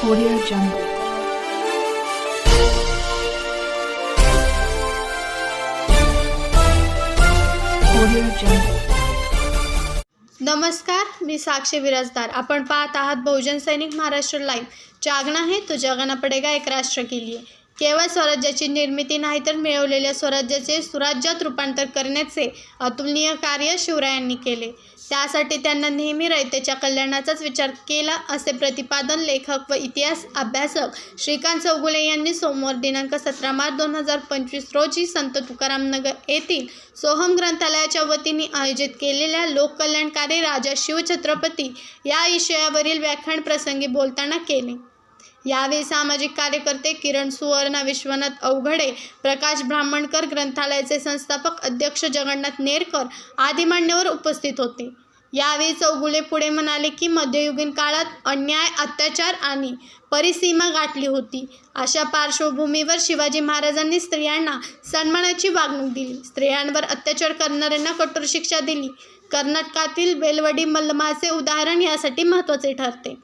Audio Jungle. Audio Jungle. नमस्कार मी साक्षी विराजदार आपण पाहत आहात बहुजन सैनिक महाराष्ट्र लाईव्ह जागना है तो जगाना पडेगा एक राष्ट्र के लिए केवळ स्वराज्याची निर्मिती नाही तर मिळवलेल्या स्वराज्याचे सुराज्यात रूपांतर करण्याचे अतुलनीय कार्य शिवरायांनी केले. त्यासाठी त्यांना नेहमी रयतेच्या कल्याणाचाच विचार केला असे प्रतिपादन लेखक व इतिहास अभ्यासक श्रीकांत चौगुले यांनी सोमवार दिनांक सतरा मार्च दोन हजार पंचवीस रोजी संत तुकाराम नगर येथील सोहम ग्रंथालयाच्या वतीने आयोजित केलेल्या लोककल्याणकारी राजा शिवछत्रपती या विषयावरील व्याख्यान प्रसंगी बोलताना केले. यावेळी सामाजिक कार्यकर्ते किरण सुवर्ण विश्वनाथ अवघडे प्रकाश ब्राह्मणकर ग्रंथालयाचे संस्थापक अध्यक्ष जगन्नाथ नेरकर आदी मान्यवर उपस्थित होते. यावेळी चौगुले पुढे म्हणाले की मध्ययुगीन काळात अन्याय अत्याचार आणि परिसीमा गाठली होती. अशा पार्श्वभूमीवर शिवाजी महाराजांनी स्त्रियांना सन्मानाची वागणूक दिली. स्त्रियांवर अत्याचार करणाऱ्यांना कठोर शिक्षा दिली. कर्नाटकातील बेलवडी मल्लमाचे उदाहरण यासाठी महत्त्वाचे ठरते.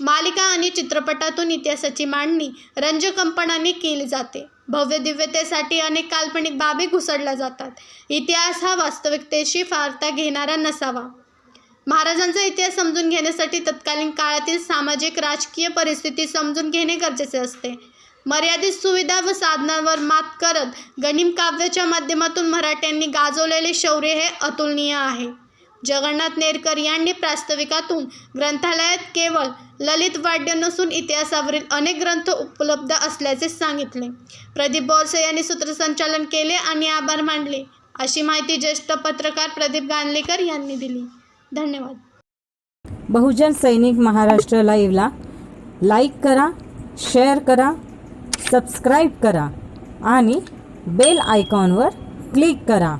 मालिका आणि चित्रपटातून इतिहासाची मांडणी रंजकंपणाने केली जाते. भव्य दिव्यतेसाठी अनेक काल्पनिक बाबी घुसडल्या जातात. इतिहास हा वास्तविकतेशी फारता घेणारा नसावा. महाराजांचा इतिहास समजून घेण्यासाठी तत्कालीन काळातील सामाजिक राजकीय परिस्थिती समजून घेणे गरजेचे असते. मर्यादित सुविधा व साधनांवर मात करत गणिम काव्याच्या माध्यमातून मराठ्यांनी गाजवलेले शौर्य हे अतुलनीय आहे. जगन्नाथ नेरकर यांनी प्रास्ताविकातून ग्रंथालयात केवळ ललित वाड्य नसून इतिहासावरील अनेक ग्रंथ उपलब्ध असल्याचे सांगितले. प्रदीप बोरसे यांनी सूत्रसंचालन केले आणि आभार मानले अशी माहिती ज्येष्ठ पत्रकार प्रदीप गांधलेकर यांनी दिली. धन्यवाद. बहुजन सैनिक महाराष्ट्र लाईव्हला लाईक करा शेअर करा सबस्क्राईब करा आणि बेल आयकॉनवर क्लिक करा.